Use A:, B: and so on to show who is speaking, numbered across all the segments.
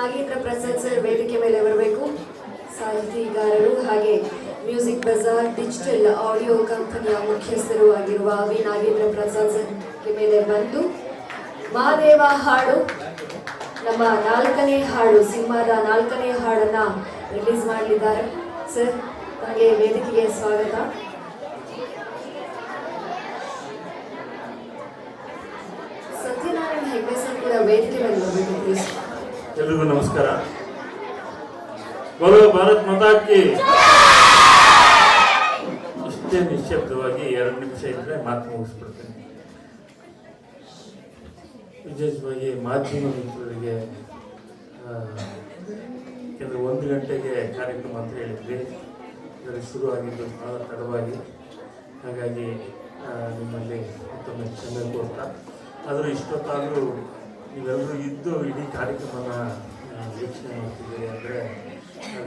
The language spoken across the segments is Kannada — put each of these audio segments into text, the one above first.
A: ನಾಗೇಂದ್ರ ಪ್ರಸಾದ್ ಸರ್ ವೇದಿಕೆ ಮೇಲೆ ಬರಬೇಕು. ಸಾಹಿತಿಗಾರರು ಹಾಗೆ ಮ್ಯೂಸಿಕ್ ಬಜಾರ್, ಡಿಜಿಟಲ್ ಆಡಿಯೋ ಕಂಪನಿಯ ಮುಖ್ಯಸ್ಥರು ಆಗಿರುವ ವಿ ನಾಗೇಂದ್ರ ಪ್ರಸಾದ್ ಸರ್ ಮೇಲೆ ಬಂದು ಮಾದೇವ ಹಾಡು, ನಮ್ಮ ನಾಲ್ಕನೇ ಹಾಡು, ಸಿನಿಮಾದ ನಾಲ್ಕನೇ ಹಾಡನ್ನ ರಿಲೀಸ್ ಮಾಡಲಿದ್ದಾರೆ ಸರ್, ಹಾಗೆ ವೇದಿಕೆಗೆ ಸ್ವಾಗತ. ಸತ್ಯನಾರಾಯಣ ಹೆಗ್ಡೆ ಕೂಡ ವೇದಿಕೆ ಮೇಲೆ ಬರಬೇಕು
B: ಎಲ್ರಿಗೂ ನಮಸ್ಕಾರ. ಬರೋ ಭಾರತ್ ಮತಾಕ್ಕಿ ಇಷ್ಟೇ ನಿಶ್ಶಬ್ದವಾಗಿ ಎರಡು ನಿಮಿಷ ಇದ್ರೆ ಮಾತು ಮುಗಿಸ್ಬಿಡ್ತೇನೆ. ವಿಶೇಷವಾಗಿ ಮಾಧ್ಯಮ ಮಿತ್ರರಿಗೆ ಯಾಕಂದ್ರೆ ಒಂದು ಗಂಟೆಗೆ ಕಾರ್ಯಕ್ರಮ ಅಂತ ಹೇಳಿದ್ವಿ ಅದರಲ್ಲಿ ಶುರು ಆಗಿದ್ದು ಬಹಳ ತಡವಾಗಿ. ಹಾಗಾಗಿ ನಿಮ್ಮಲ್ಲಿ ಮತ್ತೊಮ್ಮೆ ಕ್ಷಮೆ ಕೋರ್ತಾ ಆದರೂ ಇಷ್ಟೊತ್ತಾದರೂ ನೀವೆಲ್ಲರೂ ಇದ್ದು ಇಡೀ ಕಾರ್ಯಕ್ರಮನ ವೀಕ್ಷಣೆ ಮಾಡ್ತಿದ್ದೀರಿ ಅಂದರೆ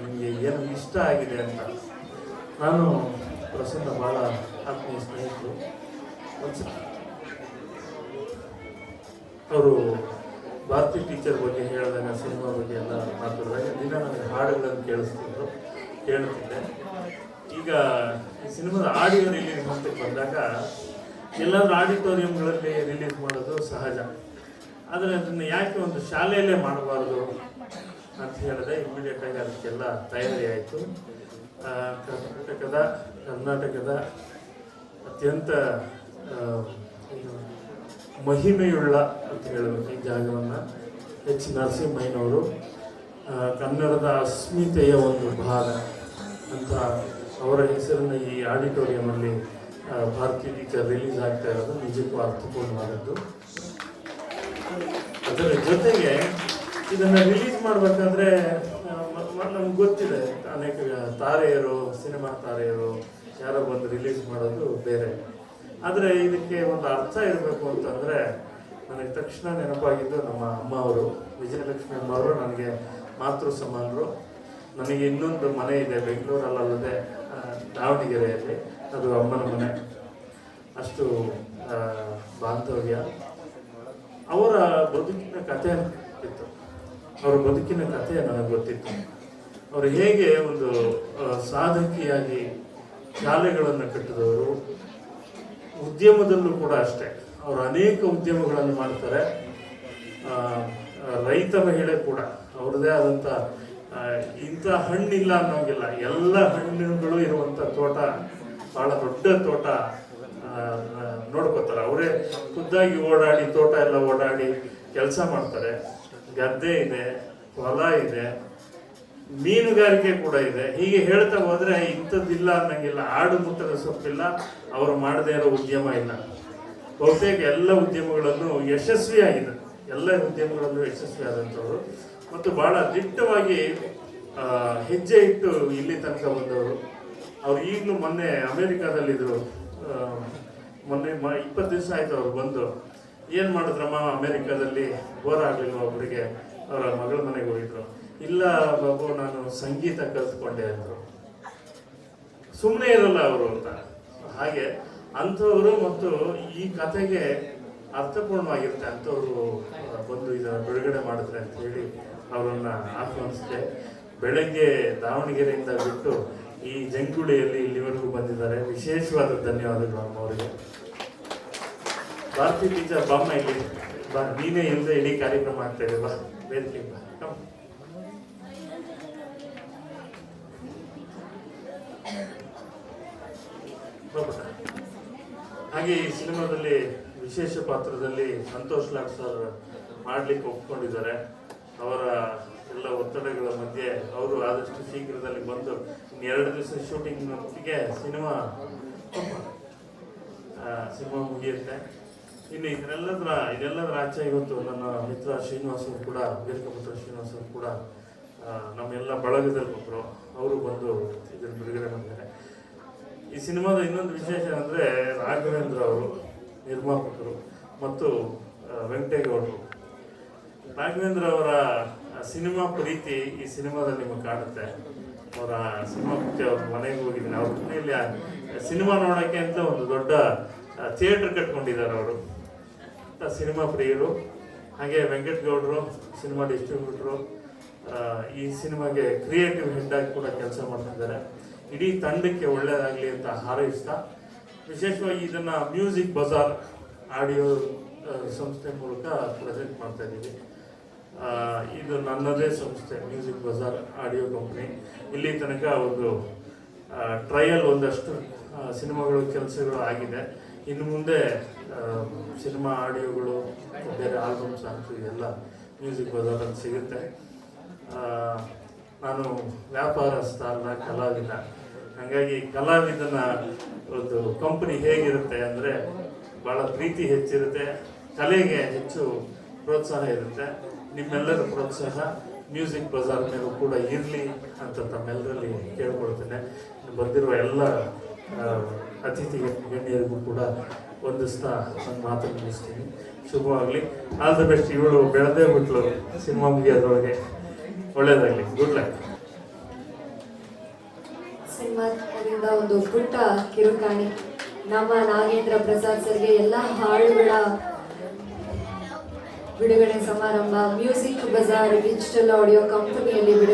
B: ನಿಮಗೆ ಏನು ಇಷ್ಟ ಆಗಿದೆ ಅಂತ. ನಾನು ಪ್ರಸನ್ನ ಭಾಳ ಆತ್ಮೀಯ ಸ್ನೇಹಿತರು. ಒಂದು ಅವರು ಭಾರತೀಯ ಟೀಚರ್ ಬಗ್ಗೆ ಹೇಳಿದಾಗ, ಸಿನಿಮಾ ಬಗ್ಗೆ ಎಲ್ಲ ಮಾತಾಡಿದಾಗ, ದಿನ ನನಗೆ ಹಾಡುಗಳನ್ನು ಕೇಳಿಸ್ತಿದ್ರು, ಕೇಳ್ತಿದ್ದೆ. ಈಗ ಈ ಸಿನಿಮಾದ ಆಡಿಯೋ ರಿಲೀಸ್ ಅಂತ ಬಂದಾಗ ಎಲ್ಲಾದರೂ ಆಡಿಟೋರಿಯಂಗಳಲ್ಲಿ ರಿಲೀಸ್ ಮಾಡೋದು ಸಹಜ. ಆದರೆ ಅದನ್ನು ಯಾಕೆ ಒಂದು ಶಾಲೆಯಲ್ಲೇ ಮಾಡಬಾರ್ದು ಅಂತ ಹೇಳಿದೆ. ಇಮಿಡಿಯೇಟ್ ಆಗಿ ಅದಕ್ಕೆಲ್ಲ ತಯಾರಿ ಆಯಿತು. ಕರ್ನಾಟಕದ ಕರ್ನಾಟಕದ ಅತ್ಯಂತ ಮಹಿಮೆಯುಳ್ಳ ಅಂತ ಹೇಳಬೇಕು ಈ ಜಾಗವನ್ನು. ಎಚ್. ನರಸಿಂಹಯ್ಯನವರು ಕನ್ನಡದ ಅಸ್ಮಿತೆಯ ಒಂದು ಭಾಗ ಅಂತ ಅವರ ಹೆಸರನ್ನು ಈ ಆಡಿಟೋರಿಯಮಲ್ಲಿ ಭಾರತೀಯ ರಿಲೀಸ್ ಆಗ್ತಾ ಇರೋದು. ನಿಜಕ್ಕೂ ಅರ್ಥಪೂರ್ಣವಾದದ್ದು. ಅದರ ಜೊತೆಗೆ ಇದನ್ನು ರಿಲೀಸ್ ಮಾಡಬೇಕಾದ್ರೆ ನಮ್ಗೆ ಗೊತ್ತಿದೆ. ಅನೇಕ ತಾರೆಯರು, ಸಿನಿಮಾ ತಾರೆಯರು ಯಾರೋ ಬಂದು ರಿಲೀಸ್ ಮಾಡೋದು ಬೇರೆ. ಆದರೆ ಇದಕ್ಕೆ ಒಂದು ಅರ್ಥ ಇರಬೇಕು ಅಂತಂದರೆ, ನನಗೆ ತಕ್ಷಣ ನೆನಪಾಗಿದ್ದು ನಮ್ಮ ಅಮ್ಮ ಅವರು ವಿಜಯಲಕ್ಷ್ಮಿ ಅಮ್ಮವರು ನನಗೆ ಮಾತೃ ಸಮಾನರು. ನನಗೆ ಇನ್ನೊಂದು ಮನೆ ಇದೆ ಬೆಂಗಳೂರಲ್ಲದೆ ದಾವಣಗೆರೆಯಲ್ಲಿ. ಅದು ಅಮ್ಮನ ಮನೆ. ಅಷ್ಟು ಬಾಂಧವ್ಯ. ಅವರ ಬದುಕಿನ ಕಥೆ ಇತ್ತು ಅವರ ಬದುಕಿನ ಕಥೆ ನನಗೆ ಗೊತ್ತಿತ್ತು. ಅವರು ಹೇಗೆ ಒಂದು ಸಾಧಕಿಯಾಗಿ ಶಾಲೆಗಳನ್ನು ಕಟ್ಟಿದವರು. ಉದ್ಯಮದಲ್ಲೂ ಕೂಡ ಅಷ್ಟೇ. ಅವರು ಅನೇಕ ಉದ್ಯಮಗಳನ್ನು ಮಾಡ್ತಾರೆ. ರೈತ ಮಹಿಳೆ ಕೂಡ. ಅವ್ರದ್ದೇ ಆದಂಥ ಇಂಥ ಹಣ್ಣಿಲ್ಲ ಅನ್ನೋಂಗಿಲ್ಲ. ಎಲ್ಲ ಹಣ್ಣುಗಳು ಇರುವಂಥ ತೋಟ ಭಾಳ ದೊಡ್ಡ ತೋಟ. ನೋಡ್ಕೋತಾರೆ. ಅವರೇ ಖುದ್ದಾಗಿ ಓಡಾಡಿ, ತೋಟ ಎಲ್ಲ ಓಡಾಡಿ ಕೆಲಸ ಮಾಡ್ತಾರೆ. ಗದ್ದೆ ಇದೆ, ಹೊಲ ಇದೆ, ಮೀನುಗಾರಿಕೆ ಕೂಡ ಇದೆ. ಹೀಗೆ ಹೇಳ್ತಾ ಹೋದರೆ ಇಂಥದ್ದಿಲ್ಲ ಅನ್ನಂಗಿಲ್ಲ. ಆಡು ಮುಟ್ಟದ ಸೊಪ್ಪಿಲ್ಲ. ಅವರು ಮಾಡದೇ ಇರೋ ಉದ್ಯಮ ಇಲ್ಲ. ಬಹುತೇಕ ಎಲ್ಲ ಉದ್ಯಮಗಳನ್ನು ಯಶಸ್ವಿಯಾಗಿದೆ. ಎಲ್ಲ ಉದ್ಯಮಗಳನ್ನು ಯಶಸ್ವಿ ಆದಂಥವ್ರು ಮತ್ತು ಬಹಳ ದಿಟ್ಟವಾಗಿ ಹೆಜ್ಜೆ ಇಟ್ಟು ಇಲ್ಲಿ ತನಕ ಬಂದವರು. ಅವ್ರು ಈಗಲೂ ಮೊನ್ನೆ ಅಮೇರಿಕಾದಲ್ಲಿದ್ದರು. ಮೊನ್ನೆ ಮ, ಇಪ್ಪತ್ತು ದಿವಸ ಆಯ್ತು ಅವ್ರು ಬಂದು. ಏನು ಮಾಡಿದ್ರಮ್ಮ ಅಮೆರಿಕಾದಲ್ಲಿ? ಬೋರ್ ಆಗಲಿಲ್ಲ ಒಬ್ಬರಿಗೆ ಅವರ ಮಗಳ ಮನೆಗೆ ಹೋಗಿದ್ರು. ಇಲ್ಲ ಬಾಬು, ನಾನು ಸಂಗೀತ ಕಲ್ತ್ಕೊಂಡೆ ಅಂದರು. ಸುಮ್ಮನೆ ಇರಲ್ಲ ಅವರು ಅಂತ. ಹಾಗೆ ಅಂಥವರು ಮತ್ತು ಈ ಕಥೆಗೆ ಅರ್ಥಪೂರ್ಣವಾಗಿರುತ್ತೆ. ಅಂಥವ್ರು ಬಂದು ಇದನ್ನು ಬಿಡುಗಡೆ ಮಾಡಿದ್ರೆ ಅಂತ ಹೇಳಿ ಅವರನ್ನು ಆಹ್ವಾನಿಸಿದೆ. ಬೆಳಗ್ಗೆ ದಾವಣಗೆರೆಯಿಂದ ಬಿಟ್ಟು ಈ ಜಂಕುಡಿಯಲ್ಲಿ ಇಲ್ಲಿವರೆಗೂ ಬಂದಿದ್ದಾರೆ. ವಿಶೇಷವಾದ ಧನ್ಯವಾದಗಳು ಅಮ್ಮವರಿಗೆ ಭಾರತೀಯ ಟೀಚರ್ ಬಾಮ್ಮ ಇಲ್ಲಿ ಬಾ, ನೀನೇ ಇಲ್ಲದೆ ಇಡೀ ಕಾರ್ಯಕ್ರಮ ಆಗ್ತಾ ಇದೆ. ಬಾ, ವೇದಿಕೆ ಬಾ. ಹಾಗೆ ಈ ಸಿನಿಮಾದಲ್ಲಿ ವಿಶೇಷ ಪಾತ್ರದಲ್ಲಿ ಸಂತೋಷ್ ಲಾಡ್ ಸರ್ ಮಾಡ್ಲಿಕ್ಕೆ ಒಪ್ಕೊಂಡಿದ್ದಾರೆ. ಅವರ ಎಲ್ಲ ಒತ್ತಡಗಳ ಮಧ್ಯೆ ಅವರು ಆದಷ್ಟು ಶೀಘ್ರದಲ್ಲಿ ಬಂದು ಇನ್ನು ಎರಡು ದಿವಸ ಶೂಟಿಂಗ್ ಮಟ್ಟಿಗೆ ಸಿನಿಮಾ ಸಿನಿಮಾ ಮುಗಿಯುತ್ತೆ. ಇನ್ನು ಇದರೆಲ್ಲದರ ಇದೆಲ್ಲದರ ಆಚೆ ಇವತ್ತು ನನ್ನ ಮಿತ್ರ ಶ್ರೀನಿವಾಸ್ ಕೂಡ, ವೀರಕಪುತ್ರ ಶ್ರೀನಿವಾಸ್ ಕೂಡ ನಮ್ಮೆಲ್ಲ ಬಳಗದಲ್ಲಿ ಒಬ್ಬರು ಅವರು ಬಂದು ಇದನ್ನು ಬಿಡುಗಡೆ ಮಾಡಿದ್ದಾರೆ. ಈ ಸಿನಿಮಾದ ಇನ್ನೊಂದು ವಿಶೇಷ ಅಂದರೆ ರಾಘವೇಂದ್ರ ಅವರು ನಿರ್ಮಾಪಕರು ಮತ್ತು ವೆಂಕಟೇಗೌಡರು. ರಾಘವೇಂದ್ರ ಅವರ ಸಿನಿಮಾ ಪ್ರೀತಿ ಈ ಸಿನಿಮಾದಲ್ಲಿ ನಿಮಗೆ ಕಾಣುತ್ತೆ. ಅವರ ಸಿನಿಮಾ ಅವ್ರ ಮನೆಗೆ ಹೋಗಿದ್ದೀನಿ. ಅವ್ರ ಮನೆಯಲ್ಲಿ ಸಿನಿಮಾ ನೋಡೋಕ್ಕೆ ಅಂತ ಒಂದು ದೊಡ್ಡ ಥಿಯೇಟರ್ ಕಟ್ಕೊಂಡಿದ್ದಾರೆ ಅವರು. ಸಿನಿಮಾ ಪ್ರಿಯರು. ಹಾಗೆ ವೆಂಕಟಗೌಡರು ಸಿನಿಮಾ ಡಿಸ್ಟ್ರಿಬ್ಯೂಟ್ರು ಈ ಸಿನಿಮಾಗೆ ಕ್ರಿಯೇಟಿವ್ ಹೆಡ್ ಆಗಿ ಕೂಡ ಕೆಲಸ ಮಾಡ್ತಿದ್ದಾರೆ. ಇಡೀ ತಂಡಕ್ಕೆ ಒಳ್ಳೆಯದಾಗಲಿ ಅಂತ ಹಾರೈಸ್ತಾ, ವಿಶೇಷವಾಗಿ ಇದನ್ನು ಮ್ಯೂಸಿಕ್ ಬಜಾರ್ ಆಡಿಯೋ ಸಂಸ್ಥೆ ಮೂಲಕ ಪ್ರೆಸೆಂಟ್ ಮಾಡ್ತಾ ಇದ್ದೀವಿ. ಇದು ನನ್ನದೇ ಸಂಸ್ಥೆ ಮ್ಯೂಸಿಕ್ ಬಜಾರ್ ಆಡಿಯೋ ಕಂಪ್ನಿ ಇಲ್ಲಿ ತನಕ ಒಂದು ಟ್ರಯಲ್ ಒಂದಷ್ಟು ಸಿನಿಮಾಗಳು, ಕೆಲಸಗಳು ಆಗಿದೆ. ಇನ್ನು ಮುಂದೆ ಸಿನಿಮಾ, ಆಡಿಯೋಗಳು, ಬೇರೆ ಆಲ್ಬಮ್ಸ್ ಆಗ್ತು ಎಲ್ಲ ಮ್ಯೂಸಿಕ್ ಬಜಾರಲ್ಲಿ ಸಿಗುತ್ತೆ. ನಾನು ವ್ಯಾಪಾರಸ್ಥ ಅಲ್ಲ ಕಲಾವಿದ. ಹಾಗಾಗಿ ಕಲಾವಿದನ ಒಂದು ಕಂಪನಿ ಹೇಗಿರುತ್ತೆ ಅಂದರೆ ಭಾಳ ಪ್ರೀತಿ ಹೆಚ್ಚಿರುತ್ತೆ, ಕಲೆಗೆ ಹೆಚ್ಚು ಪ್ರೋತ್ಸಾಹ ಇರುತ್ತೆ. ನಿಮ್ಮೆಲ್ಲರ ಪ್ರೋತ್ಸಾಹ ಮ್ಯೂಸಿಕ್ ಬಜಾರ್ ಮೇಲೂ ಕೂಡ ಇರಲಿ ಅಂತ ತಮ್ಮೆಲ್ಲರಲ್ಲಿ ಕೇಳ್ಕೊಳ್ತೇನೆ. ಬಂದಿರುವ ಎಲ್ಲ ಅತಿಥಿ ಗಣ್ಯರಿಗೂ ಕೂಡ ಒಂದಿಸ್ತಾ ನನ್ನ ಮಾತು ಮುಗಿಸ್ತೀನಿ. ಶುಭವಾಗಲಿ. ಆಲ್ ದ ಬೆಸ್ಟ್ ಇವಳು ಬೆಳೆದೇ ಬಿಟ್ಲು ಸಿನಿಮಾ ಮುಗಿಯೋದ್ರೊಳಗೆ. ಒಳ್ಳೇದಾಗಲಿ. ಗುಡ್ ಲಕ್
A: ಸಿನಿಮಾದಿಂದ ಒಂದು ಪುಟ್ಟ ಕಿರುಕಾಣಿ. ನಮ್ಮ ನಾಗೇಂದ್ರ ಪ್ರಸಾದ್ ಸರ್ಗೆ ಎಲ್ಲ ಹಾಡುಗಳ ಬಿಡುಗಡೆ ಸಮಾರಂಭ ಮ್ಯೂಸಿಕ್ ಬಜಾರ್ ಡಿಜಿಟಲ್ ಆಡಿಯೋ ಕಂಪನಿಯಲ್ಲಿ ಬಿಡುಗಡೆ